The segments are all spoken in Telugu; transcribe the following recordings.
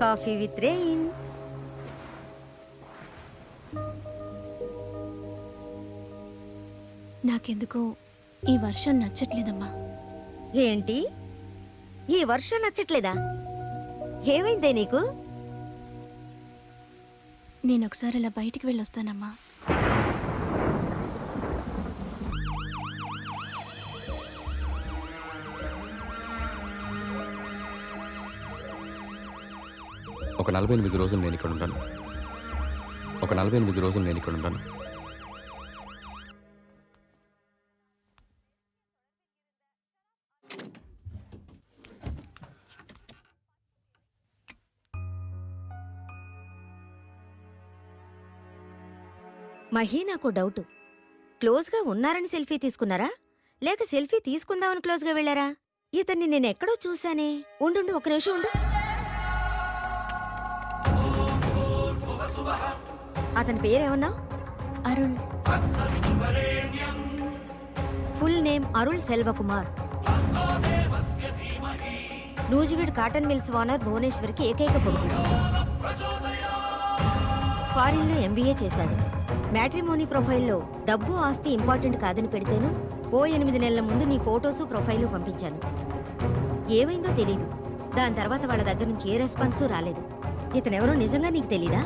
Coffee with rain. నాకెందుకో ఈ వర్షం నచ్చట్లేదమ్మా. ఏంటి? ఈ వర్షం నచ్చట్లేదా? ఏమైందే నీకు? నేను ఒకసారి అలా బయటికి వెళ్ళొస్తానమ్మా. ఒక నలభై ఎనిమిది రోజులు నేను ఇక్కడ ఉంటాను. ఒక నలభై ఎనిమిది రోజులు నేను ఇక్కడ ఉంటాను. మహీ నాకు డౌట్ క్లోజ్గా ఉన్నారని సెల్ఫీ తీసుకున్నారా? లేక సెల్ఫీ తీసుకుందామని క్లోజ్గా వెళ్ళారా? ఇతన్ని నేను ఎక్కడో చూశానే. ఉండు ఒక నిమిషం ఉండు. అతని పేరేమన్నా? Arun. Full name Arul Selvakumar. Nuzvid cotton mills owner భువనేశ్వర్కి ఏకైక కొడుకు. ఫారిన్లో ఎంబీఏ చేశాడు. మ్యాట్రిమోనీ ప్రొఫైల్లో డబ్బు ఆస్తి ఇంపార్టెంట్ కాదని పెడితేను ఓ ఎనిమిది నెలల ముందు నీ ఫోటోసు ప్రొఫైలు పంపించాను. ఏమైందో తెలియదు దాని తర్వాత వాళ్ళ దగ్గర నుంచి ఏ రెస్పాన్సు రాలేదు. ఇతనెవరో నిజంగా నీకు తెలీదా?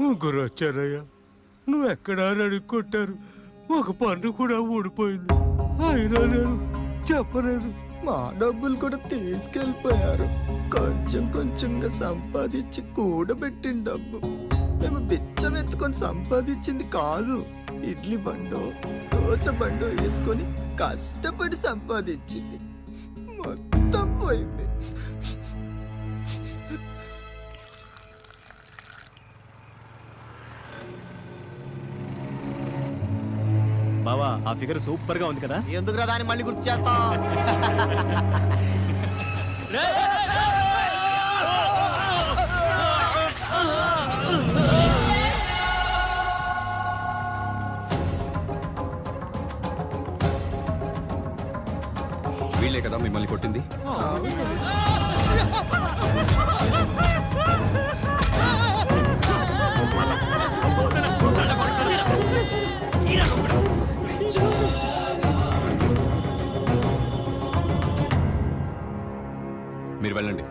ముగ్గురు వచ్చారయ్యా నువ్వు ఎక్కడా అని అడుక్కొట్టారు? ఒక పన్ను కూడా ఊడిపోయింది. అయినా నేను చెప్పలేదు. మా డబ్బులు కూడా తీసుకెళ్ళిపోయారు. కొంచెం కొంచెంగా సంపాదించి కూడబెట్టిన డబ్బు. మేము బిచ్చం ఎత్తుకొని సంపాదించింది కాదు. ఇడ్లీ బండో దోశ బండో వేసుకొని కష్టపడి సంపాదించింది. మొత్తం పోయింది. బావా ఆ ఫిగర్ సూపర్గా ఉంది కదా? ఎందుకు దాన్ని మళ్ళీ గుర్తు చేస్తాం వీళ్ళే కదా మిమ్మల్ని కొట్టింది. మీరు వెళ్ళండి.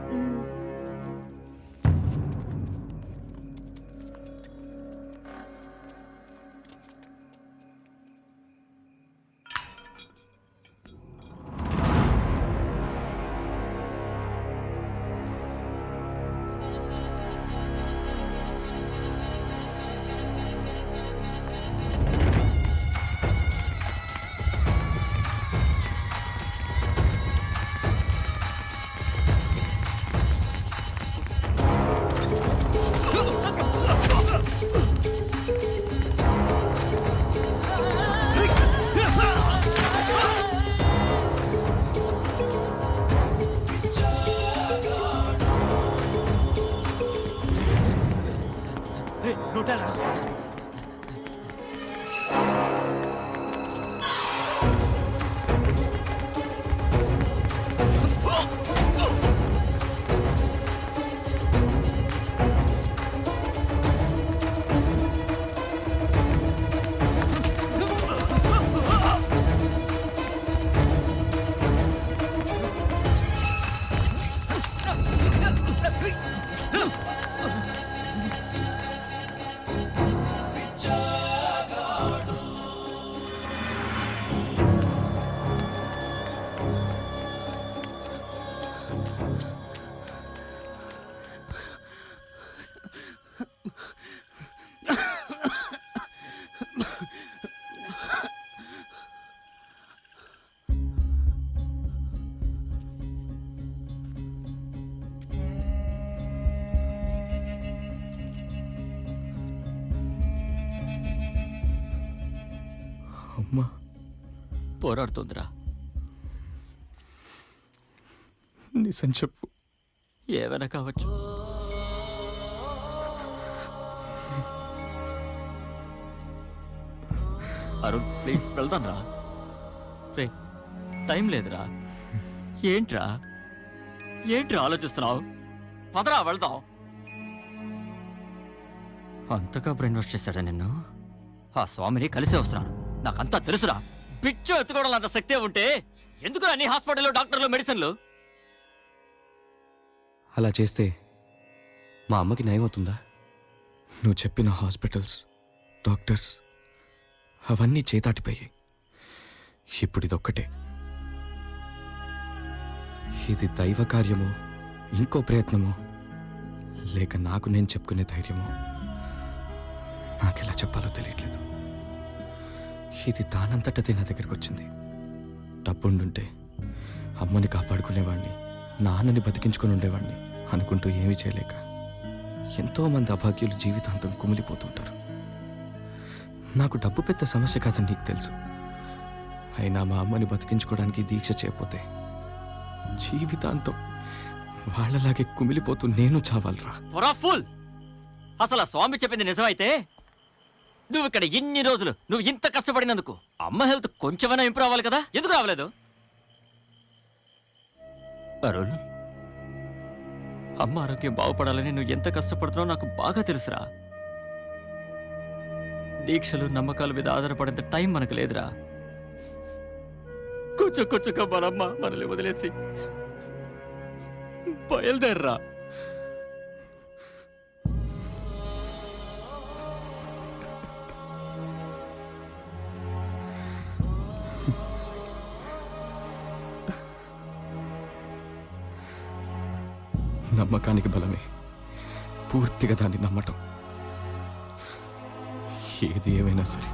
అమ్మా పోరాడుతోందిరా నిజం చెప్పు. ఏమైనా కావచ్చు. అరుణ్ ప్లీజ్ వెళ్దాం రా రే టైం లేదురా. ఏంట్రా? ఏంట్రా ఆలోచిస్తున్నావు? పదరా వెళ్దాం. అంతగా బ్రెయిన్ వాష్ చేశాడా నిన్ను? ఆ స్వామిని కలిసే వస్తున్నాను నాకంతా తెలుసురా. పిచ్చో ఎత్తుకోవడం అంత శక్తే ఉంటే ఎందుకు అన్ని హాస్పిటల్లో డాక్టర్లు మెడిసిన్లు? అలా చేస్తే మా అమ్మకి నయం అవుతుందా? నువ్వు చెప్పిన హాస్పిటల్స్ డాక్టర్స్ అవన్నీ చేతాటిపోయాయి. ఇప్పుడు ఇదొక్కటే. ఇది దైవ కార్యమో ఇంకో ప్రయత్నమో? లేక నాకు నేను చెప్పుకునే ధైర్యమో? నాకెలా చెప్పాలో తెలియట్లేదు. ఇది తానంతటదే నా దగ్గరికి వచ్చింది. డబ్బుండుంటే అమ్మని కాపాడుకునేవాడిని నాన్నని బతికించుకుని ఉండేవాడిని అనుకుంటూ ఏమీ చేయలేక ఎంతో మంది అభాగ్యులు జీవితాంతం కుమిలిపోతుంటారు. నాకు డబ్బు పెద్ద సమస్య కాదని నీకు తెలుసు. అయినా మా అమ్మని బతికించుకోవడానికి దీక్ష చేయకపోతే జీవితాంతం వాళ్ళలాగే కుమిలిపోతూ నేను చావాలరా. అసలు స్వామి చెప్పింది నిజమైతే నువ్వు ఇక్కడ ఇన్ని రోజులు నువ్వు ఇంత కష్టపడినందుకు అమ్మ హెల్త్ కొంచెమైనా ఇంప్రూవ్ అవ్వాలి కదా? ఎందుకు రావలేదు? అరుణ్ అమ్మ ఆరోగ్యం బాగుపడాలని నువ్వు ఎంత కష్టపడుతున్నావో నాకు బాగా తెలుసురా. దీక్షలు నమ్మకాల మీద ఆధారపడేంత టైం మనకు లేదురా. కూర్చో కూర్చోక మనమ్మ మనల్ని వదిలేసి. బయలుదేర్రా. నమ్మకానికి బలమే. పూర్తిగా దాన్ని నమ్మటం. ఏది ఏమైనా సరే.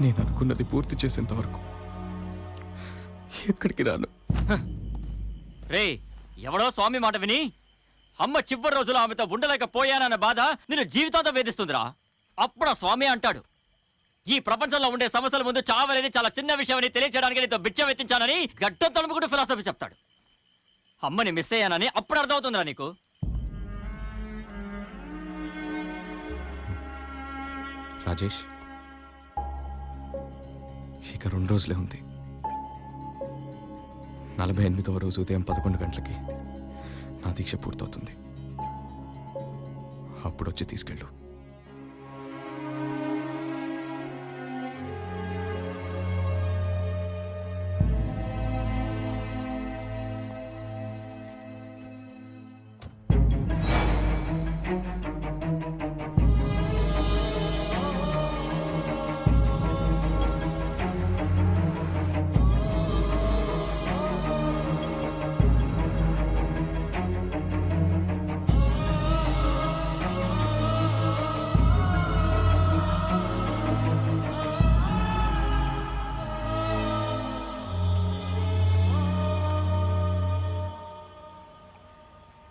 నేను అనుకున్నది పూర్తి చేసేంత వరకు. ఎక్కడికి రాను? రే ఎవడో స్వామి మాట విని? అమ్మ చివరి రోజులు ఆమెతో ఉండలేకపోయానన్న బాధ నేను జీవితాంతం వేధిస్తుందిరా. అప్పుడు స్వామి అంటాడు. ఈ ప్రపంచంలో ఉండే సమస్యల ముందు చావనేది చాలా చిన్న విషయం అని తెలియచేయడానికి నీతో బిచ్చం ఎత్తించానని గడ్డం తడుముకుంటూ ఫిలాసఫీ చెప్తాడు. అమ్మని మిస్ అయ్యానని అప్పుడు అర్థమవుతుందిరా నీకు. రాజేష్ ఇక రెండు రోజులే ఉంది. నలభై ఎనిమిదవ రోజు ఉదయం పదకొండు గంటలకి నా దీక్ష పూర్తవుతుంది. అప్పుడు వచ్చి తీసుకెళ్ళు.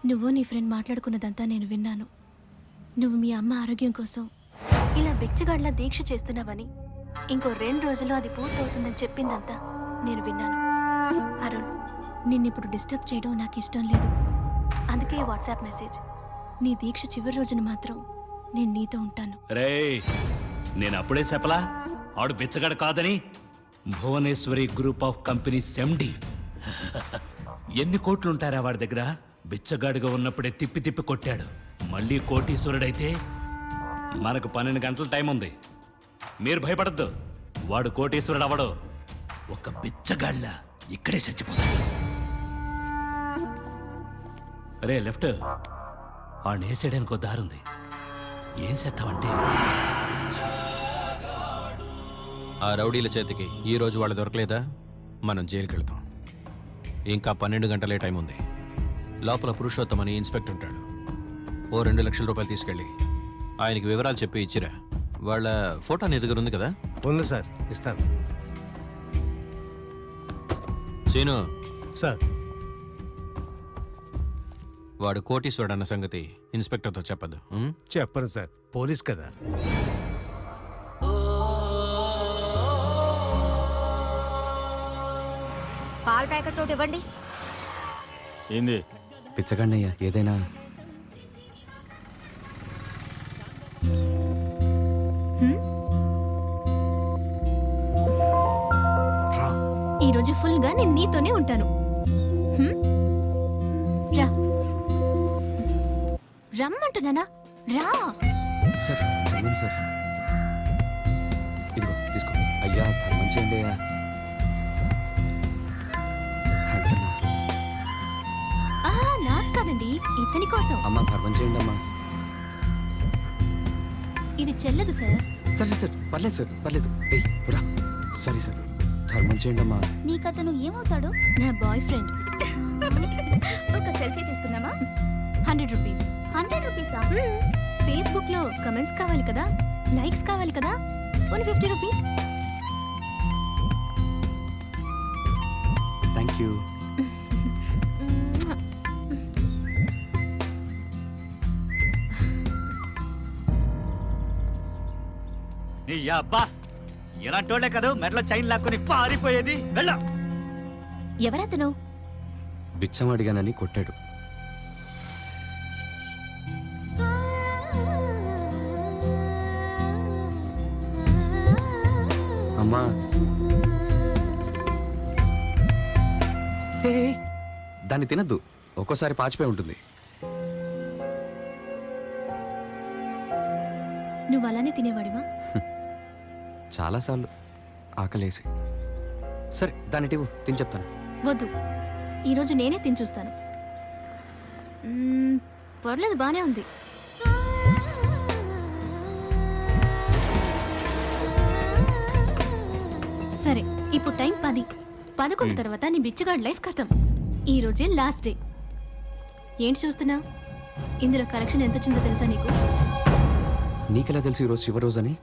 నువ్వు నీ ఫ్రెండ్ మాట్లాడుకున్నదంతా నేను విన్నాను. నువ్వు మీ అమ్మ ఆరోగ్యం కోసం ఇలా బిచ్చగాడ్లా దీక్ష చేస్తున్నావని ఇంకో రెండు రోజుల్లో అది పూర్తవుతుందని చెప్పిందంతా నేను విన్నాను. అరుణ్ నిన్నిప్పుడు డిస్టర్బ్ చేయడం నాకు ఇష్టం లేదు. అందుకే వాట్సాప్ మెసేజ్. నీ దీక్ష చివరి రోజున మాత్రం నేను నీతో ఉంటాను. రే నేను అప్పుడే చెప్పలా? ఆడు బిచ్చగాడు కాదని? Bhuvaneswari group of companies MD ఎన్ని కోట్లు ఉంటారా వాడి దగ్గర? బిచ్చగాడిగా ఉన్నప్పుడే తిప్పి తిప్పి కొట్టాడు. మళ్ళీ కోటీశ్వరుడైతే మనకు పన్నెండు గంటల టైం ఉంది. మీరు భయపడద్దు. వాడు కోటీశ్వరుడు అవడు ఒక బిచ్చగాళ్ళ ఇక్కడే చచ్చిపోతాడు. అరే లెఫ్ట్. వాడిని వేసేయడానికి ఒక దారుంది ఏం చేస్తామంటే ఆ రౌడీల చేతికి ఈ రోజు వాళ్ళు దొరకలేదా? మనం జైలుకి వెళ్తాం ఇంకా పన్నెండు గంటలే టైం ఉంది. లోపల పురుషోత్తం అని ఇన్స్పెక్టర్ ఉంటాడు. ఓ రెండు లక్షల రూపాయలు తీసుకెళ్ళి ఆయనకి వివరాలు చెప్పి ఇచ్చిరా. వాళ్ళ ఫోటో నీ దగ్గర ఉంది కదా? ఉంది సార్ ఇస్తాను. సీను. సార్. వాడు కోటీశ్వరుడు అన్న సంగతి ఇన్స్పెక్టర్తో చెప్పదు ఉం? చెప్పను సార్ పోలీస్ కదా. పాల ప్యాకెట్ ఒకటి ఇవ్వండి. ఏంది? పిచ్చగాడినయ్యా ఏదైనా. ఈరోజు ఫుల్గా నేను నీతోనే ఉంటాను. రా. రమ్మంటున్నానా? రా. Sir sir. ఇదిగో తీసుకో. అయ్యా. ఇతని కోసం. అమ్మా ధర్మం చేయండి అమ్మా ఇది చెల్లదు సార్. సరే సార్ పర్లేదు సార్. పర్లేదు. ఏయ్ రా. సరే సార్. ధర్మం చేయండి అమ్మా నీకతను ఏమవుతాడు? నా బాయ్ ఫ్రెండ్ ఒక సెల్ఫీ తీసుకుందామా? Hundred rupees. హండ్రెడ్ రూపీసా? ఫేస్బుక్లో కమెంట్స్ కావాలి కదా? లైక్స్ కావాలి కదా? One fifty rupees. Thank you నీ అబ్బా! ఇలాంటి వాళ్ళే కదా మెడలో చైన్ లాక్కొని పారిపోయేది? వెళ్ళ! ఎవరతను? బిచ్చం అడిగానని కొట్టాడు. అమ్మా! దాన్ని తినద్దు. ఒక్కోసారి పాచిపోయి ఉంటుంది. నువ్వు అలానే తినేవాడివా? చాలాసార్లు ఆకలేసి. సరే దాన్ని టివ్వు తిని చెప్తాను. వద్దు. ఈరోజు నేనే తిని చూస్తాను. మ్మ్, పర్లేదు బానే ఉంది. సరే ఇప్పుడు టైం పది. పదకొండు తర్వాత నీ బిచ్చగాడి లైఫ్ ఖతం ఈ రోజే లాస్ట్ డే. ఏంటి చూస్తున్నావు ఇందులో కలెక్షన్ ఎంత వచ్చిందో తెలుసా నీకు? నీకెలా తెలుసు ఈరోజు చివరి రోజు అని